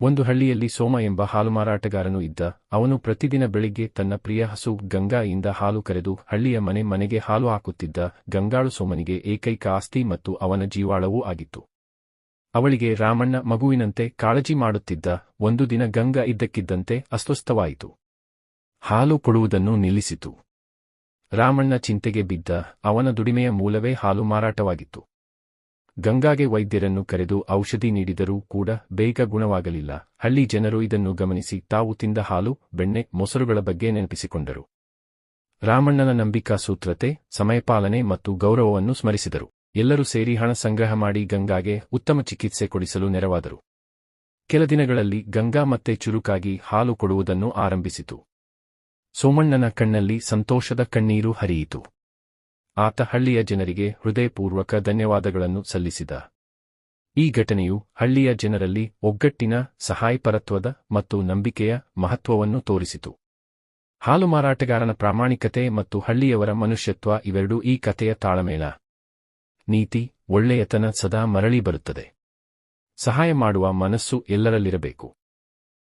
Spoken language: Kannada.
ಒಂದು ಹಳ್ಳಿಯಲ್ಲಿ ಸೋಮ ಎಂಬ ಹಾಲು ಮಾರಾಟಗಾರನು ಇದ್ದ. ಅವನು ಪ್ರತಿದಿನ ಬೆಳಿಗ್ಗೆ ತನ್ನ ಪ್ರಿಯ ಹಸು ಗಂಗಾಯಿಂದ ಹಾಲು ಕರೆದು ಹಳ್ಳಿಯ ಮನೆ ಮನೆಗೆ ಹಾಲು ಹಾಕುತ್ತಿದ್ದ. ಗಂಗಾಳು ಸೋಮನಿಗೆ ಏಕೈಕ ಆಸ್ತಿ ಮತ್ತು ಅವನ ಜೀವಾಳವೂ ಆಗಿತ್ತು. ಅವಳಿಗೆ ರಾಮಣ್ಣ ಮಗುವಿನಂತೆ ಕಾಳಜಿ ಮಾಡುತ್ತಿದ್ದ. ಒಂದು ದಿನ ಗಂಗಾ ಇದ್ದಕ್ಕಿದ್ದಂತೆ ಅಸ್ವಸ್ಥವಾಯಿತು. ಹಾಲು ಕೊಡುವುದನ್ನು ನಿಲ್ಲಿಸಿತು. ರಾಮಣ್ಣ ಚಿಂತೆಗೆ ಬಿದ್ದ. ಅವನ ದುಡಿಮೆಯ ಮೂಲವೇ ಹಾಲು ಮಾರಾಟವಾಗಿತ್ತು. ಗಂಗಾಗೆ ವೈದ್ಯರನ್ನು ಕರೆದು ಔಷಧಿ ನೀಡಿದರೂ ಕೂಡ ಬೇಗ ಗುಣವಾಗಲಿಲ್ಲ. ಹಳ್ಳಿ ಜನರು ಇದನ್ನು ಗಮನಿಸಿ ತಾವು ತಿಂದ ಹಾಲು, ಬೆಣ್ಣೆ, ಮೊಸರುಗಳ ಬಗ್ಗೆ ನೆನಪಿಸಿಕೊಂಡರು. ರಾಮಣ್ಣನ ನಂಬಿಕಾ ಸೂತ್ರತೆ, ಸಮಯಪಾಲನೆ ಮತ್ತು ಗೌರವವನ್ನು ಸ್ಮರಿಸಿದರು. ಎಲ್ಲರೂ ಸೇರಿ ಹಣ ಸಂಗ್ರಹ ಮಾಡಿ ಗಂಗಾಗೆ ಉತ್ತಮ ಚಿಕಿತ್ಸೆ ಕೊಡಿಸಲು ನೆರವಾದರು. ಕೆಲ ದಿನಗಳಲ್ಲಿ ಗಂಗಾ ಮತ್ತೆ ಚುರುಕಾಗಿ ಹಾಲು ಕೊಡುವುದನ್ನು ಆರಂಭಿಸಿತು. ಸೋಮಣ್ಣನ ಕಣ್ಣಲ್ಲಿ ಸಂತೋಷದ ಕಣ್ಣೀರು ಹರಿಯಿತು. ಆತ ಹಳ್ಳಿಯ ಜನರಿಗೆ ಹೃದಯಪೂರ್ವಕ ಧನ್ಯವಾದಗಳನ್ನು ಸಲ್ಲಿಸಿದ. ಈ ಘಟನೆಯು ಹಳ್ಳಿಯ ಜನರಲ್ಲಿ ಒಗ್ಗಟ್ಟಿನ ಸಹಾಯಪರತ್ವದ ಮತ್ತು ನಂಬಿಕೆಯ ಮಹತ್ವವನ್ನು ತೋರಿಸಿತು. ಹಾಲು ಮಾರಾಟಗಾರನ ಪ್ರಾಮಾಣಿಕತೆ ಮತ್ತು ಹಳ್ಳಿಯವರ ಮನುಷ್ಯತ್ವ ಇವೆರಡೂ ಈ ಕಥೆಯ ತಾಳಮೇಳ. ನೀತಿ, ಒಳ್ಳೆಯತನ ಸದಾ ಮರಳಿ ಬರುತ್ತದೆ. ಸಹಾಯ ಮಾಡುವ ಮನಸ್ಸು ಎಲ್ಲರಲ್ಲಿರಬೇಕು.